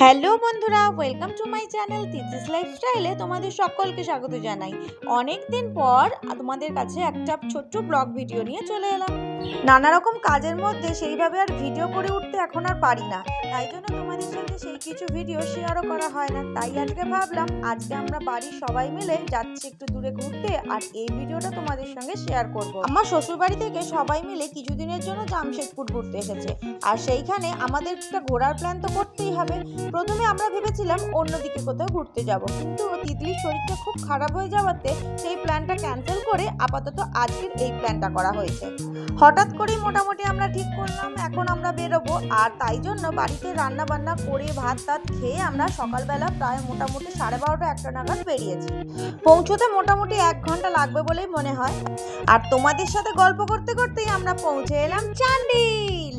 Hello বন্ধুরা welcome to my channel Tithi's লাইফস্টাইলে তোমাদের সকলকে স্বাগত জানাই। অনেক দিন পর তোমাদের কাছে একটা ছোট্ট ব্লগ ভিডিও নিয়ে চলে এলাম। নানা রকম কাজের মধ্যে সেইভাবে আর ভিডিও করে উঠতে এখন আর পারি না, তাই জন্য তোমাদের সাথে সেই কিছু ভিডিও শেয়ারও করা হয় না। তাই আজকে ভাবলাম, আজকে আমরা বাড়ির সবাই মিলে যাচ্ছি একটু দূরে ঘুরতে আর এই ভিডিওটা তোমাদের সঙ্গে শেয়ার করব। আমার শ্বশুর বাড়ি থেকে সবাই মিলে কিছুদিনের জন্য জামশেদপুর ঘুরতে এসেছে। আর সেইখানে আমাদের একটা ঘোরার প্ল্যান তো করতেই হবে। প্রথমে আমরা ভেবেছিলাম অন্যদিকে কোথাও ঘুরতে যাব। কিন্তু তিতলির শরীরটা খুব খারাপ হয়ে যাওয়াতে সেই প্ল্যানটা ক্যান্সেল করে আপাতত আজকের এই প্ল্যানটা করা হয়েছে। হঠাৎ করেই মোটামুটি আমরা ঠিক করলাম, এখন আমরা বেরোবো। আর তাই জন্য বাড়িতে রান্না বান্না করে ভাত টাত খেয়ে আমরা সকালবেলা প্রায় মোটামুটি সাড়ে বারোটা একটা নাগাদ বেরিয়েছি। পৌঁছতে মোটামুটি এক ঘণ্টা লাগবে বলেই মনে হয়। আর তোমাদের সাথে গল্প করতে করতেই আমরা পৌঁছে এলাম চান্ডিল!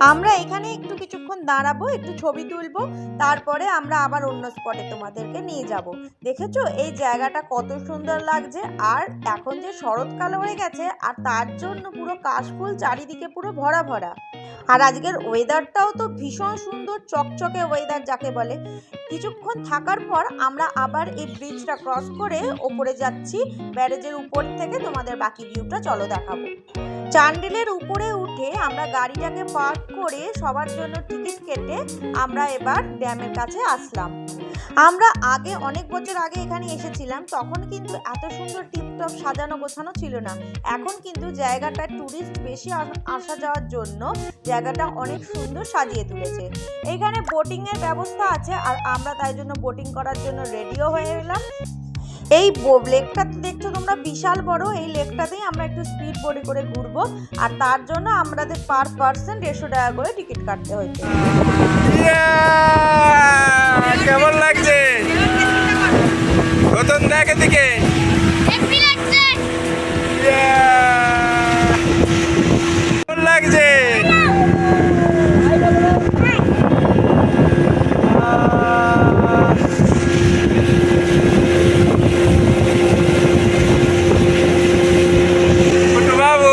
আমরা এখানে একটু কিছুক্ষণ দাঁড়াবো, একটু ছবি তুলবো, তারপরে আমরা আবার অন্য স্পটে তোমাদেরকে নিয়ে যাব। দেখেছ? এই জায়গাটা কত সুন্দর লাগছে। আর এখন যে শরৎকাল হয়ে গেছে, আর তার জন্য পুরো কাশফুল চারিদিকে পুরো ভরা ভরা। আর আজকের ওয়েদারটাও তো ভীষণ সুন্দর, চকচকে ওয়েদার যাকে বলে। কিছুক্ষণ থাকার পর আমরা আবার এই ব্রিজটা ক্রস করে ওপরে যাচ্ছি। ব্যারেজের উপর থেকে তোমাদের বাকি ভিউটা চলো দেখাবো। চান্ডিলের উপরে উঠে আমরা গাড়িটাকে পার্ক করে সবার জন্য টিকিট কেটে আমরা এবার ড্যামের কাছে আসলাম। আমরা আগে অনেক বছর আগে এখানে এসেছিলাম, তখন কিন্তু এত সুন্দর টিপটপ সাজানো গোছানো ছিল না। এখন কিন্তু জায়গাটা ট্যুরিস্ট বেশি আসা যাওয়ার জন্য জায়গাটা অনেক সুন্দর সাজিয়ে তুলেছে। এখানে বোটিংয়ের ব্যবস্থা আছে আর আমরা তাই জন্য বোটিং করার জন্য রেডিও হয়ে এলাম। এই লেকটা তো দেখছ তোমরা, বিশাল বড়। এই লেকটাতেই আমরা একটু স্পিড বোটে করে ঘুরবো। আর তার জন্য আমাদের পার পার্সন দেড়শো টাকা করে টিকিট কাটতে হয়েছে ইয়া! কেমন লাগছে নতুন দেখ এদিকে ইয়া! কেমন লাগছে কুটু বাবু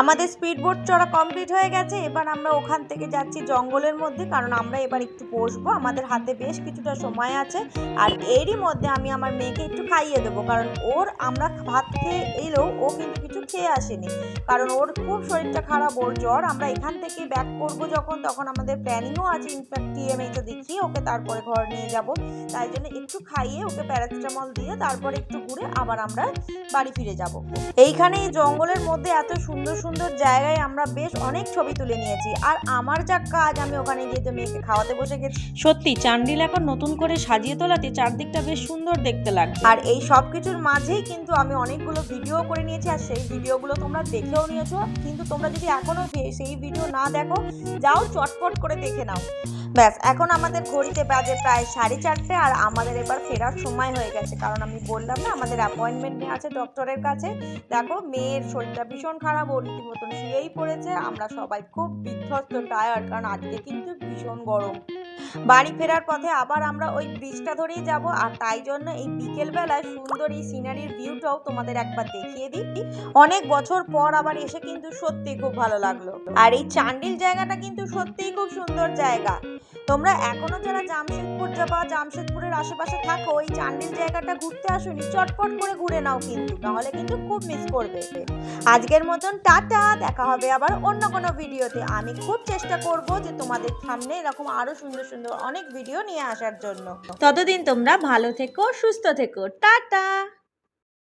আমাদের স্পিড বোট চড়া কমপ্লিট হয়ে গেছে, এবার আমরা ওখান থেকে যাচ্ছি জঙ্গলের মধ্যে, কারণ আমরা এবার একটু বসবো। আমাদের হাতে বেশ কিছুটা সময় আছে, আর এরই মধ্যে আমি আমার মেয়েকে একটু খাইয়ে দেবো, কারণ ওর আমরা ভাত খেয়ে এলেও ও কিন্তু কিছু খেয়ে আসেনি। কারণ ওর খুব শরীরটা খারাপ, ওর জ্বর, আমরা এখান থেকে ব্যাক করব যখন, তখন আমাদের প্ল্যানিংও আছে ইনফ্যাক্ট টিএমএইচও দেখিয়ে ওকে তারপরে ঘর নিয়ে যাব। তাই জন্য একটু খাইয়ে ওকে প্যারাসিটামল দিয়ে তারপরে একটু ঘুরে আবার আমরা বাড়ি ফিরে যাব। এইখানে এই জঙ্গলের মধ্যে এত সুন্দর সুন্দর জায়গায় আমরা বেশ অনেক ছবি তুলে নিয়েছি। আর আমার যা কাজ আমি ওখানে গিয়ে তো মেয়েকে খাওয়াতে বসে গেছি। সত্যি চান্ডিল এখন নতুন করে সাজিয়ে তোলাতে চারদিকটা বেশ সুন্দর দেখতে লাগে আর এই সব কিছুর মাঝেই কিন্তু আমি অনেকগুলো ভিডিও করে নিয়েছি আর সেই ভিডিওগুলো তোমরা দেখেও নিয়েছো। কিন্তু তোমরা যদি এখনও সেই ভিডিও না দেখো যাও চটপট করে দেখে নাও। ব্যাস, এখন আমাদের ঘড়িতে বাজে প্রায় সাড়ে চারটে আর আমাদের এবার ফেরার সময় হয়ে গেছে। কারণ আমি বললাম না, আমাদের অ্যাপয়েন্টমেন্ট নিয়ে আছে ডক্টরের কাছে। দেখো, মেয়ের শরীরটা ভীষণ খারাপ, ও রীতিমতন শুয়েই পড়েছে। আমরা সবাই খুব বিধ্বস্ত টায়ার্ড কারণ আজকে কিন্তু ভীষণ গরম। বাড়ি ফেরার পথে আবার আমরা ওই ব্রিজটা ধরেই যাব আর তাই জন্য এই বিকেল বেলায় সুন্দর এই সিনারির ভিউটাও তোমাদের একবার দেখিয়ে দিই। অনেক বছর পর আবার এসে কিন্তু সত্যি খুব ভালো লাগল। আর এই চান্ডিল জায়গাটা কিন্তু সত্যিই খুব সুন্দর জায়গা। তোমরা এখনও যারা জামশেদপুর যাবা জামশেদপুরের আশেপাশে থাকো, এই চান্ডিল জায়গাটা ঘুরতে আসোনি, চটপট করে ঘুরে নাও কিন্তু, নাহলে কিন্তু খুব মিস করবে। আজকের মতন টাটা, দেখা হবে আবার অন্য কোনো ভিডিওতে আমি খুব চেষ্টা করব যে তোমাদের সামনে এরকম আরও সুন্দর অনেক ভিডিও নিয়ে আসার জন্য। ততদিন তোমরা ভালো থেকো সুস্থ থেকো। টাটা!